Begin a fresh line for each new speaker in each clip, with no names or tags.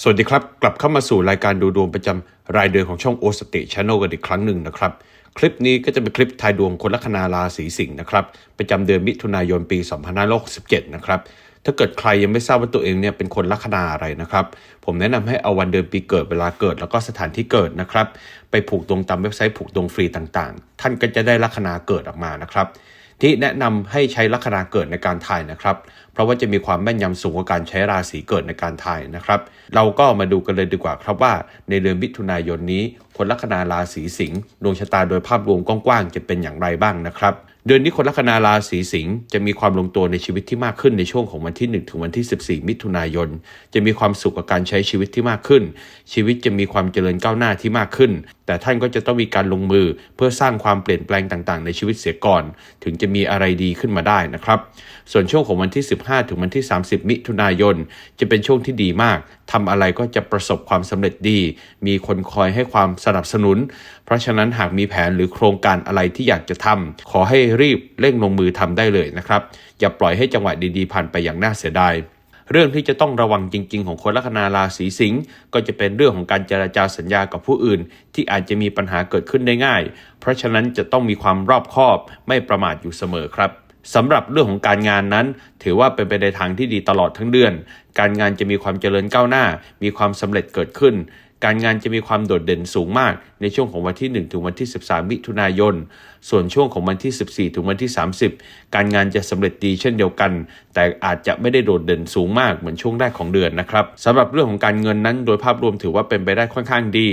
สวัสดีครับ กลับเข้ามาสู่รายการดูดวงประจำรายเดือนของช่องโอสติชานอลกันอีกครั้งหนึ่งนะครับ คลิปนี้ก็จะเป็นคลิปทายดวงคนลัคนาราศีสิงห์นะครับ ประจำเดือนมิถุนายนปี2567 นะครับ ถ้าเกิดใครยังไม่ทราบว่าตัวเองเนี่ยเป็นคนลัคนาอะไรนะครับ ผมแนะนำให้เอาวันเดือนปีเกิดเวลาเกิดแล้วก็สถานที่เกิดนะครับ ไปผูกดวงตามเว็บไซต์ผูกดวงฟรีต่างๆ ท่านก็จะได้ลัคนาเกิดออกมานะครับ ที่แนะนำให้ใช้ลัคนาเกิดในการถ่ายนะครับ เพราะว่าจะมีความแม่นยำสูงกว่าการใช้ราศีเกิดในการถ่ายนะครับ เราก็มาดูกันเลยดีกว่าครับว่า ในเดือนมิถุนายนนี้ คนลัคนาราศีสิงห์ดวงชะตาโดยภาพรวมกว้างๆจะเป็นอย่างไรบ้างนะครับเดือนนี้คนลัคนาราศีสิงห์จะมีความลงตัวในชีวิตที่มากขึ้นในช่วงของวันที่ 1 ถึงวันที่ 14 มิถุนายน จะมีความสุขกับการใช้ชีวิตที่มากขึ้น ชีวิตจะมีความเจริญก้าวหน้าที่มากขึ้น แต่ท่านก็จะต้องมีการลงมือเพื่อสร้างความเปลี่ยนแปลงต่างๆ ในชีวิตเสียก่อน ถึงจะมีอะไรดีขึ้นมาได้นะครับ ส่วนช่วงของวันที่ 15 ถึงวันที่ 30 มิถุนายน จะเป็นช่วงที่ดีมากทำอะไรก็จะประสบความสำเร็จดี มีคนคอยให้ความสนับสนุน เพราะฉะนั้นหากมีแผนหรือโครงการอะไรที่อยากจะทำขอให้รีบเร่งลงมือทำได้เลยนะครับอย่าปล่อยให้จังหวะดีๆผ่านไปอย่างน่าเสียดาย เรื่องที่จะต้องระวังจริง ๆ ของคนลัคนาราศีสิงห์ก็จะเป็นเรื่องของการเจราจาสัญญากับผู้อื่น ที่อาจจะมีปัญหาเกิดขึ้นได้ง่าย เพราะฉะนั้นจะต้องมีความรอบคอบไม่ประมาทอยู่เสมอครับสำหรับเรื่องของการงานนั้น ถือว่าเป็นไปในทางที่ดีตลอดทั้งเดือน การงานจะมีความเจริญก้าวหน้า มีความสำเร็จเกิดขึ้น การงานจะมีความโดดเด่นสูงมาก ในช่วงของวันที่ 1 ถึงวันที่ 13 มิถุนายน ส่วนช่วงของวันที่ 14 ถึงวันที่ 30 การงานจะสำเร็จดีเช่นเดียวกัน แต่อาจจะไม่ได้โดดเด่นสูงมากเหมือนช่วงแรกของเดือนนะครับสำหรับเรื่องของการเงินนั้นโดยภาพรวมถือว่าเป็นไปได้ค่อนข้างดี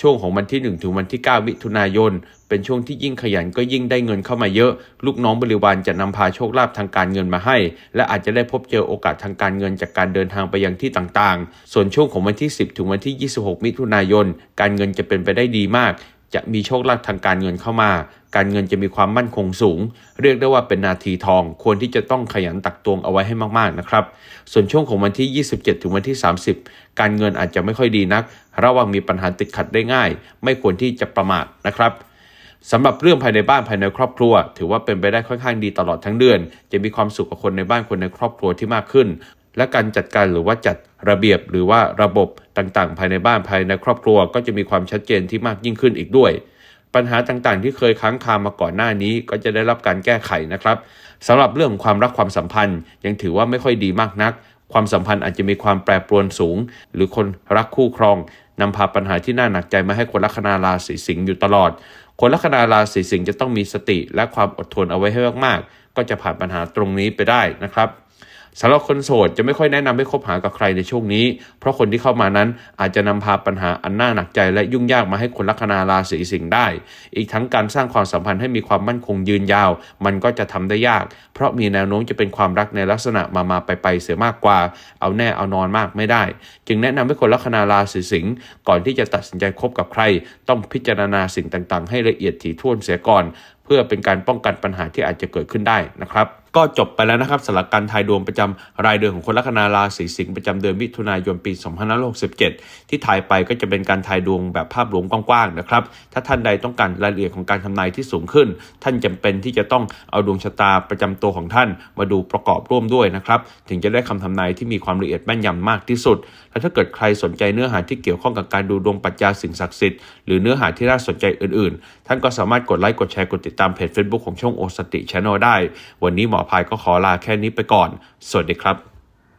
ช่วงของวันที่ 1 ถึงวันที่ 9 มิถุนายน เป็นช่วงที่ยิ่งขยันก็ยิ่งได้เงินเข้ามาเยอะ ลูกน้องบริวารจะนำพาโชคลาภทางการเงินมาให้ และอาจจะได้พบเจอโอกาสทางการเงินจากการเดินทางไปยังที่ต่างๆ ส่วนช่วงของวันที่ 10 ถึงวันที่ 26 มิถุนายน การเงินจะเป็นไปได้ดีมาก จะมีโชคลาภทางการเงินเข้ามา การเงินจะมีความมั่นคงสูง เรียกได้ว่าเป็นนาทีทอง ควรที่จะต้องขยันตักตวงเอาไว้ให้มากๆนะครับ ส่วนช่วงของวันที่ 27 ถึงวันที่ 30 การเงินอาจจะไม่ค่อยดีนัก ระวังมีปัญหาติดขัดได้ง่าย ไม่ควรที่จะประมาทนะครับสำหรับเรื่องภายในบ้านภายในครอบครัว ถือว่าเป็นไปได้ค่อนข้างดีตลอดทั้งเดือน จะมีความสุขกับคนในบ้านคนในครอบครัวที่มากขึ้น และการจัดการหรือว่าจัดระเบียบหรือว่าระบบ ต่างๆ ภายในบ้านภายในครอบครัวก็จะมีความชัดเจนที่มากยิ่งขึ้นอีกด้วย ปัญหาต่างๆ ที่เคยค้างคามาก่อนหน้านี้ ก็จะได้รับการแก้ไขนะครับสำหรับเรื่องความรักความสัมพันธ์ ยังถือว่าไม่ค่อยดีมากนัก ความสัมพันธ์อาจจะมีความแปรปรวนสูง หรือคนรักคู่ครองนำพาปัญหาที่น่าหนักใจมาให้คนลัคนาราศีสิงห์อยู่ตลอด คนลัคนาราศีสิงห์จะต้องมีสติและความอดทนเอาไว้ให้มากๆ ก็จะผ่านปัญหาตรงนี้ไปได้นะครับ สำหรับคนโสดจะไม่ค่อยแนะนำให้คบหากับใครในช่วงนี้ เพราะคนที่เข้ามานั้นอาจจะนำพาปัญหาอันน่าหนักใจและยุ่งยากมาให้คนลัคนาราศีสิงห์ได้ อีกทั้งการสร้างความสัมพันธ์ให้มีความมั่นคงยืนยาว มันก็จะทำได้ยาก เพราะมีแนวโน้มจะเป็นความรักในลักษณะมามาไปไปเสียมากกว่า เอาแน่เอานอนมากไม่ได้ จึงแนะนำให้คนลัคนาราศีสิงห์ก่อนที่จะตัดสินใจคบกับใคร ต้องพิจารณาสิ่งต่างๆ ให้ละเอียดถี่ถ้วนเสียก่อน เพื่อเป็นการป้องกันปัญหาที่อาจจะเกิดขึ้นได้นะครับก็จบไปแล้วนะครับสำหรับการทายดวงประจำรายเดือนของคนลัคนาราศีสิงห์ประจำเดือนมิถุนายนปี 2567 ที่ถ่ายไปก็จะเป็นการทายดวงแบบภาพรวมกว้างๆนะครับ ถ้าท่านใดต้องการรายละเอียดของการทำนายที่สูงขึ้น ท่านจำเป็นที่จะต้องเอาดวงชะตาประจำตัวของท่านมาดูประกอบร่วมด้วยนะครับ ถึงจะได้คำทำนายที่มีความละเอียดแม่นยำมากที่สุด และถ้าเกิดใครสนใจเนื้อหาที่เกี่ยวข้องกับการดูดวงปัจจัยสิ่งศักดิ์สิทธิ์หรือเนื้อหาที่น่าสนใจอื่นๆ ท่านก็สามารถกดไลค์กดแชร์กดติดตามเพจ Facebook ของช่องโอสติช n นลได้ วันนี้หมอพายก็ขอลาแค่นี้ไปก่อน สวัสดีครับ